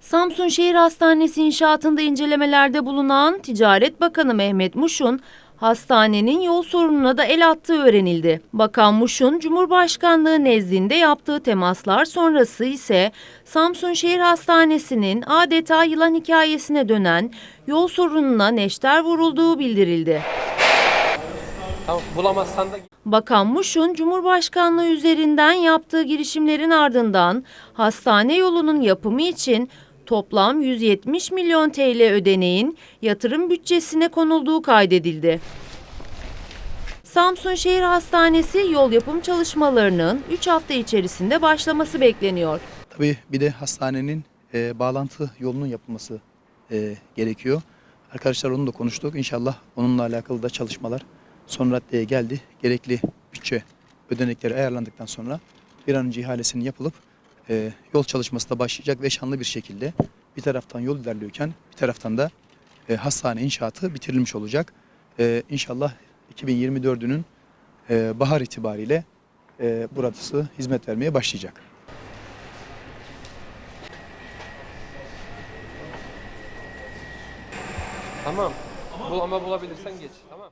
Samsun Şehir Hastanesi inşaatında incelemelerde bulunan Ticaret Bakanı Mehmet Muş'un hastanenin yol sorununa da el attığı öğrenildi. Bakan Muş'un Cumhurbaşkanlığı nezdinde yaptığı temaslar sonrası ise Samsun Şehir Hastanesi'nin adeta yılan hikayesine dönen yol sorununa neşter vurulduğu bildirildi. Tamam bulamazsan da Bakan Muş'un Cumhurbaşkanlığı üzerinden yaptığı girişimlerin ardından hastane yolunun yapımı için toplam 170 milyon TL ödeneğin yatırım bütçesine konulduğu kaydedildi. Samsun Şehir Hastanesi yol yapım çalışmalarının 3 hafta içerisinde başlaması bekleniyor. Tabii bir de hastanenin e, bağlantı yolunun yapılması e, gerekiyor. Arkadaşlar onu da konuştuk. İnşallah onunla alakalı da çalışmalar son raddeye geldi. Gerekli bütçe ödenekleri ayarlandıktan sonra bir an önce ihalesinin yapılıp e, yol çalışması da başlayacak ve şanlı bir şekilde bir taraftan yol ilerliyorken bir taraftan da e, hastane inşaatı bitirilmiş olacak. E, inşallah 2024'ünün e, bahar itibariyle e, burası hizmet vermeye başlayacak. tamam. Bul ama bulabilirsen geç. Tamam.